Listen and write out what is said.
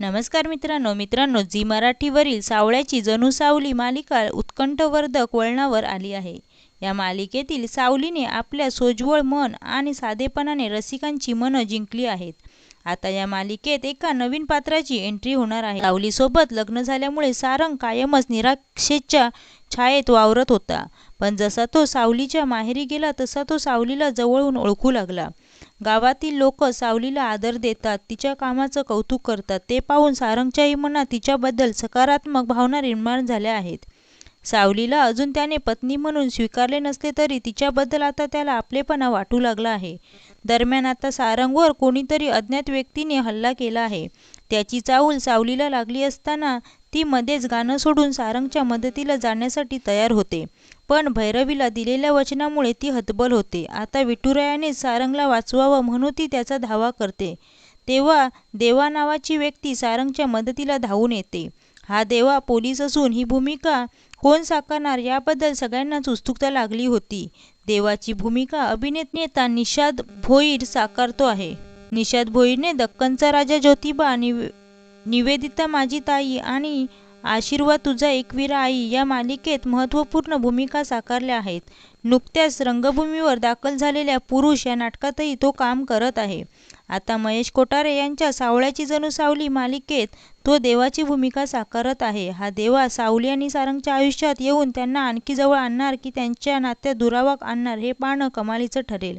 नमस्कार मित्रांनो मित्रांनो झी मराठीवरील सावळ्याची जणू सावली मालिका उत्कंठवर्धक वळणावर आली आहे. या मालिकेतील सावलीने आपल्या सोज्वळ मन आणि साधेपणाने रसिकांची मनं जिंकली आहेत. आता या मालिकेत एका नवीन पात्राची एंट्री होणार आहे. सावलीसोबत लग्न झाल्यामुळे सारंग कायमच निराक्षेच्या छायेत वावरत होता. पण जसा तो सावलीच्या माहेरी गेला तसा तो सावलीला जवळून ओळखू लागला. गावातील लोक सावलीला आदर देतात तिच्या कामाचं कौतुक करतात. ते पाहून सारंगच्याही मनात तिच्याबद्दल सकारात्मक भावना निर्माण झाल्या आहेत. सावलीला अजून त्याने पत्नी म्हणून स्वीकारले नसले तरी तिच्याबद्दल आता त्याला आपलेपणा वाटू लागला आहे. दरम्यान आता सारंगवर कोणीतरी अज्ञात व्यक्तीने हल्ला केला आहे. त्याची चाहूल सावलीला लागली असताना ती मध्येच गाणं सोडून सारंगच्या मदतीला जाण्यासाठी तयार होते. पण भैरवीला दिलेल्या वचनामुळे ती हतबल होते. आता विठुरायाने सारंगला वाचवावं म्हणून ती त्याचा धावा करते. तेव्हा देवा नावाची व्यक्ती सारंगच्या मदतीला धावून येते. हा देवा पोलीस असून ही भूमिका कोण साकारणार याबद्दल सगळ्यांनाच उत्सुकता लागली होती. देवाची भूमिका अभिनेत नेता निषाद भोईर साकारतो आहे. निषाद भोईरने दक्कनचा राजा ज्योतिबा निवे निवेदिता माझी ताई आणि आशीर्वाद तुझा एकवीरा आई या मालिकेत महत्त्वपूर्ण भूमिका साकारल्या आहेत. नुकत्याच रंगभूमीवर दाखल झालेल्या पुरुष या नाटकातही तो काम करत आहे. आता महेश कोठारे यांच्या सावळ्याची जणू सावली मालिकेत तो देवाची भूमिका साकारत आहे. हा देवा सावली आणि सारंगच्या आयुष्यात येऊन त्यांना आणखी जवळ आणणार की त्यांच्या नात्यात दुरावा आणणार हे पाहणं कमालीचं ठरेल.